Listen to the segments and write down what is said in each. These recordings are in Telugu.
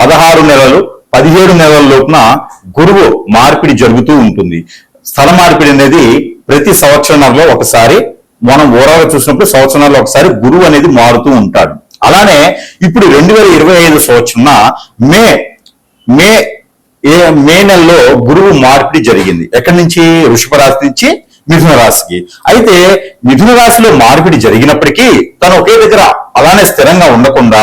పదహారు నెలలు పదిహేడు నెలల లోపున గురువు మార్పిడి జరుగుతూ ఉంటుంది. స్థల మార్పిడి అనేది ప్రతి సంవత్సరంలో ఒకసారి మనం ఓవరాల్ చూసినప్పుడు సంవత్సరాల్లో ఒకసారి గురువు అనేది మారుతూ ఉంటాడు. అలానే ఇప్పుడు రెండు వేల ఇరవై ఐదు సంవత్సరం మే మే ఏ మే నెలలో గురువు మార్పిడి జరిగింది. ఎక్కడి నుంచి? వృషభ రాశి నుంచి మిథున రాశికి. అయితే మిథున రాశిలో మార్పిడి జరిగినప్పటికీ తను ఒకే దగ్గర అలానే స్థిరంగా ఉండకుండా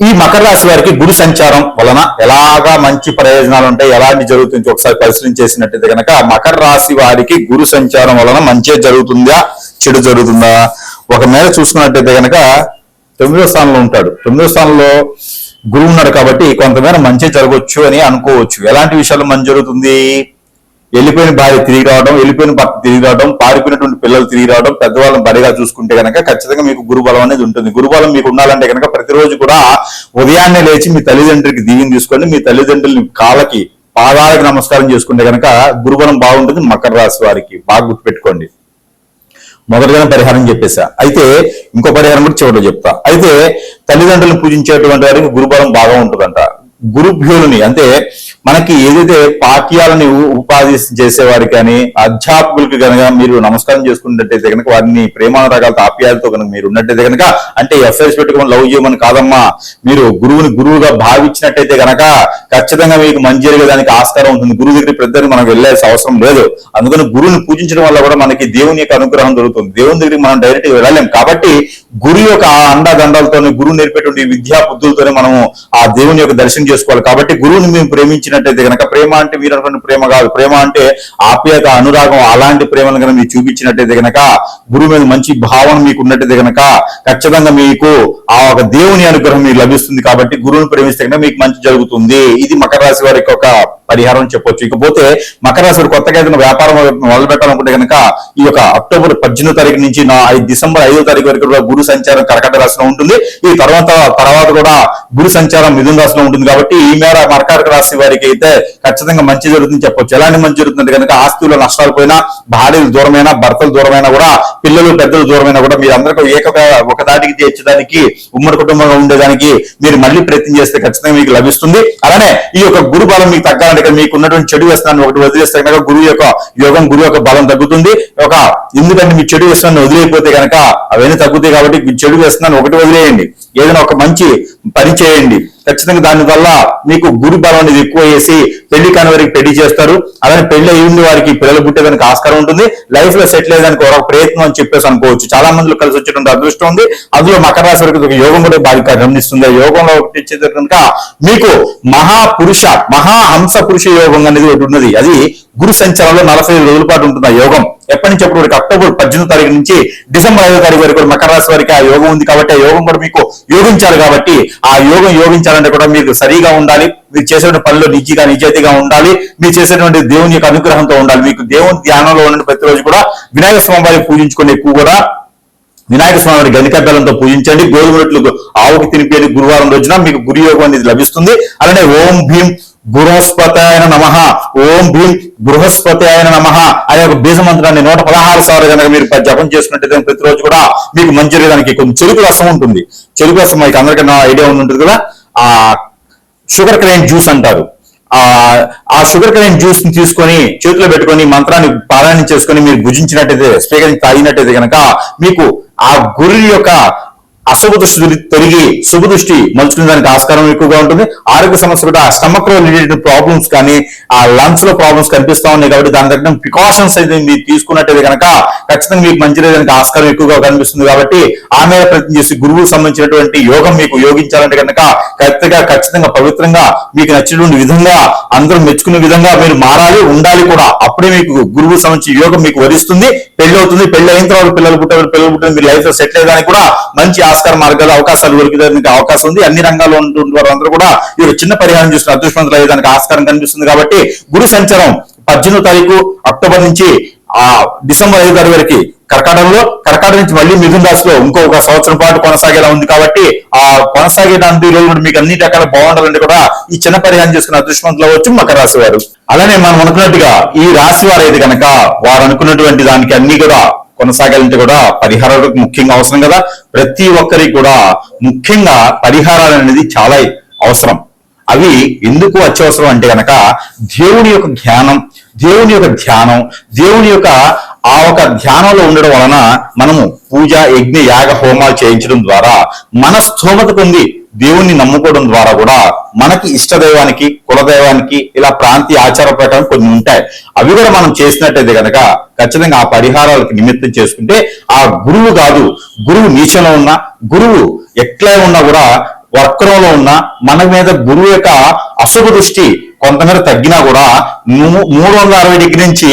ఈ మకర రాశి వారికి గురు సంచారం వలన ఎలాగా మంచి ప్రయోజనాలు ఉంటాయి ఎలాంటి జరుగుతుంది ఒకసారి పరిశీలన చేసినట్టయితే కనుక మకర రాశి వారికి గురు సంచారం వలన మంచి జరుగుతుందా చెడు జరుగుతుందా? ఒక మేర చూసుకున్నట్టయితే కనుక తొమ్మిదో స్థానంలో ఉంటాడు. తొమ్మిదో స్థానంలో గురువు ఉన్నాడు కాబట్టి కొంతమేర మంచి జరగవచ్చు అని అనుకోవచ్చు. ఎలాంటి విషయాలు మంచి జరుగుతుంది? వెళ్ళిపోయిన భార్య తిరిగి రావడం వెళ్ళిపోయిన భర్త తిరిగి రావడం పారిపోయినటువంటి పిల్లలు తిరిగి రావడం పెద్దవాళ్ళని బడిగా చూసుకుంటే కనుక ఖచ్చితంగా మీకు గురుబలం అనేది ఉంటుంది. గురుబలం మీకు ఉండాలంటే కనుక ప్రతిరోజు కూడా ఉదయాన్నే లేచి మీ తల్లిదండ్రులకి దీవెని తీసుకోండి. మీ తల్లిదండ్రులని కాళ్ళకి పాదాలకు నమస్కారం చేసుకుంటే కనుక గురుబలం బాగుంటుంది. మకర రాశి వారికి బాగా గుర్తుపెట్టుకోండి. మొదటిగానే పరిహారం చెప్పేశా. అయితే ఇంకో పరిహారం కూడా చివరిలో చెప్తా. అయితే తల్లిదండ్రులను పూజించేటువంటి వారికి గురుబలం బాగా ఉంటుందంట. గురుభ్యులని అంటే మనకి ఏదైతే పాఠ్యాలని ఉపాధి చేసేవారికి కానీ అధ్యాపకులకు కనుక మీరు నమస్కారం చేసుకున్నట్టయితే కనుక వారిని ప్రేమానురాగాలతో ఆప్యాయాలతో కనుక మీరు ఉన్నట్టయితే కనుక అంటే ఎఫ్ఐఎస్ పెట్టుకుని లవ్ చేయమని కాదమ్మా. మీరు గురువుని గురువుగా భావించినట్టయితే కనుక ఖచ్చితంగా మీకు మంచి జరిగేదానికి ఆస్కారం ఉంటుంది. గురువు దగ్గర పెద్దలు మనం వెళ్ళాల్సిన అవసరం లేదు. అందుకని గురువుని పూజించడం వల్ల కూడా మనకి దేవుని యొక్క అనుగ్రహం దొరుకుతుంది. దేవుని దగ్గరికి మనం డైరెక్ట్గా వెళ్ళలేం. కాబట్టి గురు యొక్క ఆ గురువు నేర్పేటువంటి విద్యా బుద్ధులతోనే మనము ఆ దేవుని యొక్క దర్శనం చేసుకోవాలి. కాబట్టి గురువుని మేము ప్రేమించిన చూపించినట్టయితే కనుక ప్రేమ అంటే మీరు అనుకున్న ప్రేమ కాదు. ప్రేమ అంటే ఆప్యాయత అనురాగం అలాంటి ప్రేమను కనుక మీరు చూపించినట్టయితే కనుక గురువు మీద మంచి భావన మీకు ఉన్నట్టయితే కనుక ఖచ్చితంగా మీకు ఆ ఒక దేవుని అనుగ్రహం మీకు లభిస్తుంది కాబట్టి గురువుని ప్రేమిస్తే కనుక మీకు మంచి జరుగుతుంది. ఇది మకర రాశి వారికి ఒక పరిహారం చెప్పొచ్చు. ఇకపోతే మకర రాశి కొత్తగా ఏదైనా వ్యాపారం మొదలు పెట్టాలనుకుంటే కనుక ఈ యొక్క అక్టోబర్ పద్దెనిమిది తారీఖు నుంచి నా డిసెంబర్ ఐదో తారీఖు వరకు కూడా గురు సంచారం కర్కట రాశిలో ఉంటుంది. ఈ తర్వాత తర్వాత కూడా గురు సంచారం మిథున రాశిలో ఉంటుంది కాబట్టి ఈ మేర మకర రాశి వారికి అయితే ఖచ్చితంగా మంచి జరుగుతుంది చెప్పొచ్చు. ఎలాంటి మంచి జరుగుతుంది కనుక ఆస్తుల్లో నష్టాలు పోయినా భార్యలు దూరమైనా భర్తలు దూరమైనా కూడా పిల్లలు పెద్దలు దూరమైనా కూడా మీరు అందరికీ ఏక ఒక దాటికి చేర్చడానికి ఉమ్మడి కుటుంబంగా ఉండేదానికి మీరు మళ్ళీ ప్రయత్నం చేస్తే ఖచ్చితంగా మీకు లభిస్తుంది. అలానే ఈ యొక్క గురు బలం మీకు తగ్గాలంటే మీకు ఉన్నటువంటి చెడు వ్యసనాన్ని ఒకటి వదిలేస్తే కనుక గురువు యొక్క యోగం గురువు యొక్క బలం తగ్గుతుంది. ఒక ఎందుకంటే మీ చెడు వ్యసనాన్ని వదిలేకపోతే కనుక అవన్నీ తగ్గుతాయి కాబట్టి మీ చెడు వ్యసనాన్ని ఒకటి వదిలేయండి. ఏదైనా ఒక మంచి పని చేయండి. ఖచ్చితంగా దాని వల్ల మీకు గురు బలం అనేది ఎక్కువ వేసి పెళ్ళి కాని వారికి పెళ్ళి చేస్తారు. అలానే పెళ్ళి అయ్యింది వారికి పిల్లలు పుట్టేదానికి ఆస్కారం ఉంటుంది. లైఫ్లో సెటిల్ అయ్యేదానికి ఒక ప్రయత్నం అని చెప్పేసి అనుకోవచ్చు. చాలా మందిలో కలిసి వచ్చేటువంటి అదృష్టం ఉంది. అందులో మకర రాశి వారికి ఒక యోగం కూడా బాగా గమనిస్తుంది. యోగంలో ఒకటి వచ్చేది కనుక మీకు మహాపురుష మహాహంస పురుష యోగం అనేది ఒకటి ఉన్నది. అది గురు సంచారంలో నలభై రోజుల పాటు ఉంటుంది ఆ యోగం ఎప్పటి నుంచి అప్పుడు అక్టోబర్ పద్దెనిమిది తారీఖు నుంచి డిసెంబర్ ఐదో తారీఖు వరకు కూడా మకర రాశి వారికి ఆ యోగం ఉంది కాబట్టి ఆ యోగం కూడా మీకు యోగించాలి కాబట్టి ఆ యోగం యోగించాలంటే కూడా మీరు సరిగా ఉండాలి. మీరు చేసేటువంటి పనిలో నిజీగా నిజాయితీగా ఉండాలి. మీరు చేసేటువంటి దేవుని యొక్క అనుగ్రహంతో ఉండాలి. మీకు దేవుని ధ్యానంలో ఉన్న ప్రతిరోజు కూడా వినాయక స్వామి వారిని పూజించుకునే ఎక్కువ కూడా వినాయక స్వామిని గణిక బెల్లంతో పూజించండి. గోధుమ రొట్లు ఆవుకి తినిపేది గురువారం రోజున మీకు గురి యోగం అనేది లభిస్తుంది. అలానే ఓం భీం బృహస్పతి ఆయన నమ. ఓం భీం బృహస్పతి ఆయన నమ అనే ఒక బీజ మంత్రాన్ని నూట పదహారు సార్లు కనుక మీరు జపం చేసుకున్నట్టయితే ప్రతిరోజు కూడా మీకు మంచి దానికి కొంచెం చెరుకు రసం ఉంటుంది. చెరుకు రసం మీకు అందరికన్నా ఐడియా ఉంటుంది కదా. ఆ షుగర్ క్రైన్ జ్యూస్ అంటారు. ఆ ఆ షుగర్ క్రైన్ జ్యూస్ని తీసుకొని చేతిలో పెట్టుకొని మంత్రాన్ని పారాయణం చేసుకొని మీరు భుజించినట్టయితే స్వీకరించి తాగినట్టయితే కనుక మీకు ఆ గురి యొక్క అశుభ దృష్టి తొలగి శుభ దృష్టి మలుచుకునే దానికి ఆస్కారం ఎక్కువగా ఉంటుంది. ఆరోగ్య సమస్య కూడా స్టమక్లో రిలేటెడ్ ప్రాబ్లమ్స్ కానీ ఆ లంగ్స్లో ప్రాబ్లమ్స్ కనిపిస్తా ఉన్నాయి కాబట్టి దాని తగ్గ ప్రికాషన్స్ అయితే మీరు తీసుకున్నట్టయితే కనుక ఖచ్చితంగా మీకు మంచి దానికి ఆస్కారం ఎక్కువగా కనిపిస్తుంది కాబట్టి ఆ మీద ప్రయత్నం చేసి గురువుకు సంబంధించినటువంటి యోగం మీకు యోగించాలంటే కనుక ఖచ్చితంగా ఖచ్చితంగా పవిత్రంగా మీకు నచ్చినటువంటి విధంగా అందరూ మెచ్చుకునే విధంగా మీరు మారాలి ఉండాలి కూడా. అప్పుడే మీకు గురువుకు సంబంధించి యోగం మీకు వరిస్తుంది పెళ్ళి అవుతుంది పెళ్ళి అయిన తర్వాత పిల్లలు పుట్టారు పిల్లలు పుట్టిన మీరు లైఫ్లో సెటిల్ అయ్యడానికి కూడా మంచి ఆస్కార మార్గాలు అవకాశాలు దొరికేదానికి అవకాశం ఉంది. అన్ని రంగాల్లో ఉంటున్న వారందరూ కూడా ఈ చిన్న పరిహారం చూసిన అదృష్టవంతులు అయ్యేదానికి ఆస్కారం కనిపిస్తుంది కాబట్టి గురు సంచారం పద్దెనిమిదో తారీఖు అక్టోబర్ నుంచి ఆ డిసెంబర్ ఐదు తారీఖు వరకు కర్కాటకంలో కర్కాటక నుంచి మళ్ళీ మిథున రాశిలో ఇంకొక సంవత్సరం పాటు కొనసాగేలా ఉంది కాబట్టి ఆ కొనసాగేటానికి రోజు కూడా మీకు అన్ని రకాల బాగుండాలంటే కూడా ఈ చిన్న పరిహారం చేసుకున్న అదృష్టవంతులు అవ్వచ్చు మకర రాశి వారు. అలానే మనం అనుకున్నట్టుగా ఈ రాశి వారు అయితే కనుక వారు అనుకున్నటువంటి దానికి అన్ని కూడా కొనసాగాలంటే కూడా పరిహారాలు ముఖ్యంగా అవసరం కదా. ప్రతి ఒక్కరికి కూడా ముఖ్యంగా పరిహారాలు అనేది చాలా అవసరం. అవి ఎందుకు అత్యవసరం అంటే గనక దేవుని యొక్క జ్ఞానం దేవుని యొక్క ధ్యానం దేవుని యొక్క ఆ ఒక ధ్యానంలో ఉండడం వలన మనము పూజ యజ్ఞ యాగ హోమాలు చేయించడం ద్వారా మన స్థోమత పొంది దేవుణ్ణి నమ్ముకోవడం ద్వారా కూడా మనకి ఇష్టదైవానికి కులదైవానికి ఇలా ప్రాంతీయ ఆచార ప్రకారం కొన్ని ఉంటాయి. అవి కూడా మనం చేసినట్టయితే కనుక ఖచ్చితంగా ఆ పరిహారాలకు నిమిత్తం చేసుకుంటే ఆ గురువు కాదు గురువు నీచంలో ఉన్న గురువు ఎట్లా ఉన్నా కూడా వక్రంలో ఉన్న మన మీద గురువు యొక్క అశుభ దృష్టి కొంతమేర తగ్గినా కూడా మూడు వందల అరవై డిగ్రీ నుంచి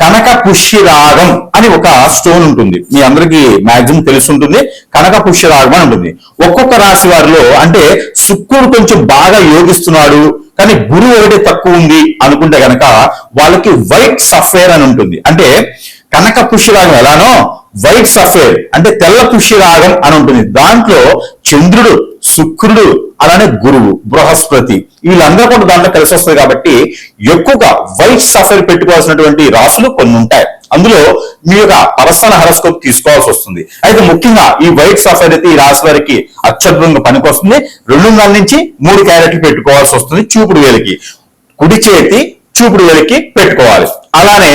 కనక పుష్యరాగం అని ఒక స్టోన్ ఉంటుంది. మీ అందరికి మాక్సిమం తెలుసుంటుంది. కనక పుష్యరాగం అని ఉంటుంది. ఒక్కొక్క రాశి వారిలో అంటే శుక్రుడు కొంచెం బాగా యోగిస్తున్నాడు కానీ గురువు ఒకటి తక్కువ ఉంది అనుకుంటే గనక వాళ్ళకి వైట్ సఫేర్ అని ఉంటుంది. అంటే కనక పుష్యరాగం ఎలానో వైట్ సఫేర్ అంటే తెల్ల పుష్యరాగం అని ఉంటుంది. దాంట్లో చంద్రుడు శుక్రుడు అలానే గురువు బృహస్పతి వీళ్ళందరూ కూడా దాంట్లో కలిసి వస్తుంది కాబట్టి ఎక్కువగా వైట్ సఫర్ పెట్టుకోవాల్సినటువంటి రాసులు కొన్ని ఉంటాయి. అందులో మీ యొక్క పర్సనల్ హెరస్కోప్ తీసుకోవాల్సి వస్తుంది. అయితే ముఖ్యంగా ఈ వైట్ సఫర్ అయితే ఈ రాశి వారికి అత్యద్భుతంగా పనికొస్తుంది. రెండున్నర నుంచి మూడు క్యారెట్లు పెట్టుకోవాల్సి వస్తుంది చూపుడు వేలికి. కుడి చేతి చూపుడు వేలికి పెట్టుకోవాలి. అలానే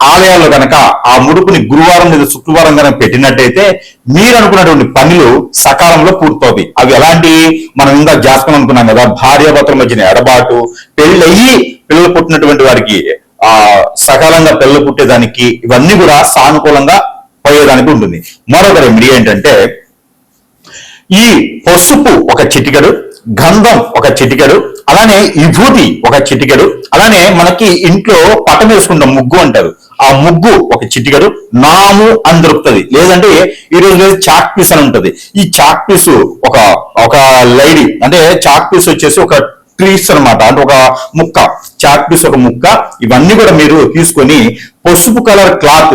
ఆలయాల్లో గనక ఆ ముడుపుని గురువారం లేదా శుక్రవారం కనుక పెట్టినట్టయితే మీరు అనుకున్నటువంటి పనులు సకాలంలో పూర్తవుతాయి. అవి ఎలాంటి మనం ఇందాక జాతకం అనుకున్నాం కదా భార్యాభర్తల మధ్యన ఎడబాటు పెళ్ళయి పిల్లలు పుట్టినటువంటి వారికి ఆ సకాలంగా పిల్లలు పుట్టేదానికి ఇవన్నీ కూడా సానుకూలంగా పోయేదానికి ఉంటుంది. మరొక రెమెడీ ఏంటంటే ఈ పసుపు ఒక చిటికెడు గంధం ఒక చిటికెడు అలానే విభూతి ఒక చిటికెడు అలానే మనకి ఇంట్లో పటం వేసుకుంటాం ముగ్గు అంటారు. ఆ ముగ్గు ఒక చిటికెడు నాము అని దొరుకుతుంది. లేదంటే ఈ రోజు చాక్ పీస్ అని ఉంటుంది. ఈ చాక్ పీస్ ఒక ఒక లైడీ అంటే చాక్ పీస్ వచ్చేసి ఒక ట్రీస్ అన్నమాట అంటే ఒక ముక్క. చాక్ పీస్ ఒక ముక్క ఇవన్నీ కూడా మీరు తీసుకొని పసుపు కలర్ క్లాత్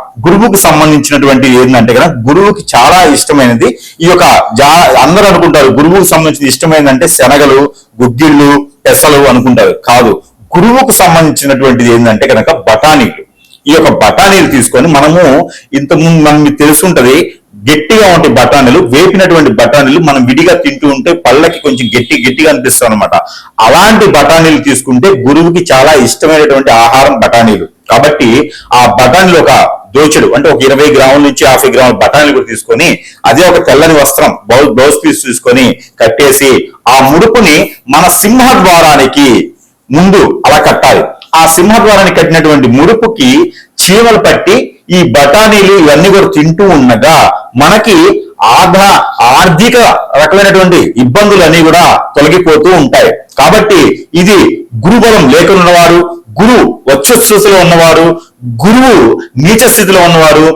గురువుకు సంబంధించినటువంటి ఏంటంటే కదా గురువుకి చాలా ఇష్టమైనది. ఈ యొక్క జా అందరూ అనుకుంటారు గురువుకు సంబంధించిన ఇష్టమైనదంటే శనగలు గుగ్గిళ్ళు పెసలు అనుకుంటారు. కాదు గురువుకు సంబంధించినటువంటిది ఏంటంటే కనుక బఠానీలు. ఈ యొక్క బఠానీలు తీసుకొని మనము ఇంతకుముందు మనకి తెలుసుంటది గట్టిగా ఉంటే బఠానీలు వేపినటువంటి బఠానీలు మనం విడిగా తింటూ ఉంటే పళ్ళకి కొంచెం గట్టి గట్టిగా అనిపిస్తాం అనమాట అలాంటి బఠానీలు తీసుకుంటే గురువుకి చాలా ఇష్టమైనటువంటి ఆహారం బఠానీలు. కాబట్టి ఆ బఠానీలు ఒక దోచుడు. అంటే ఒక ఇరవై గ్రాముల నుంచి యాభై గ్రాముల బఠానీలు కూడా తీసుకొని అదే ఒక తెల్లని వస్త్రం బ్లౌజ్ బ్లౌజ్ పీస్ తీసుకొని కట్టేసి ఆ ముడుపుని మన సింహద్వారానికి ముందు అలా కట్టాలి. ఆ సింహద్వారానికి కట్టినటువంటి ముడుపుకి చీమలు పట్టి ఈ బఠానీలు ఇవన్నీ కూడా తింటూ ఉండగా మనకి ఆధా ఆర్థిక రకమైనటువంటి ఇబ్బందులు అన్ని కూడా తొలగిపోతూ ఉంటాయి. కాబట్టి ఇది గురుబలం లేకున్నవారు గురు వచ్చస్థితిలో ఉన్నవారు గురువు నీచ స్థితిలో ఉన్నవారు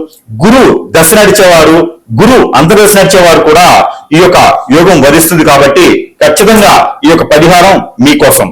గురు దశ నడిచేవారు గురు అంతర్దశ నడిచేవారు కూడా ఈ యొక్క యోగం వరిస్తుంది కాబట్టి ఖచ్చితంగా ఈ యొక్క పరిహారం మీకోసం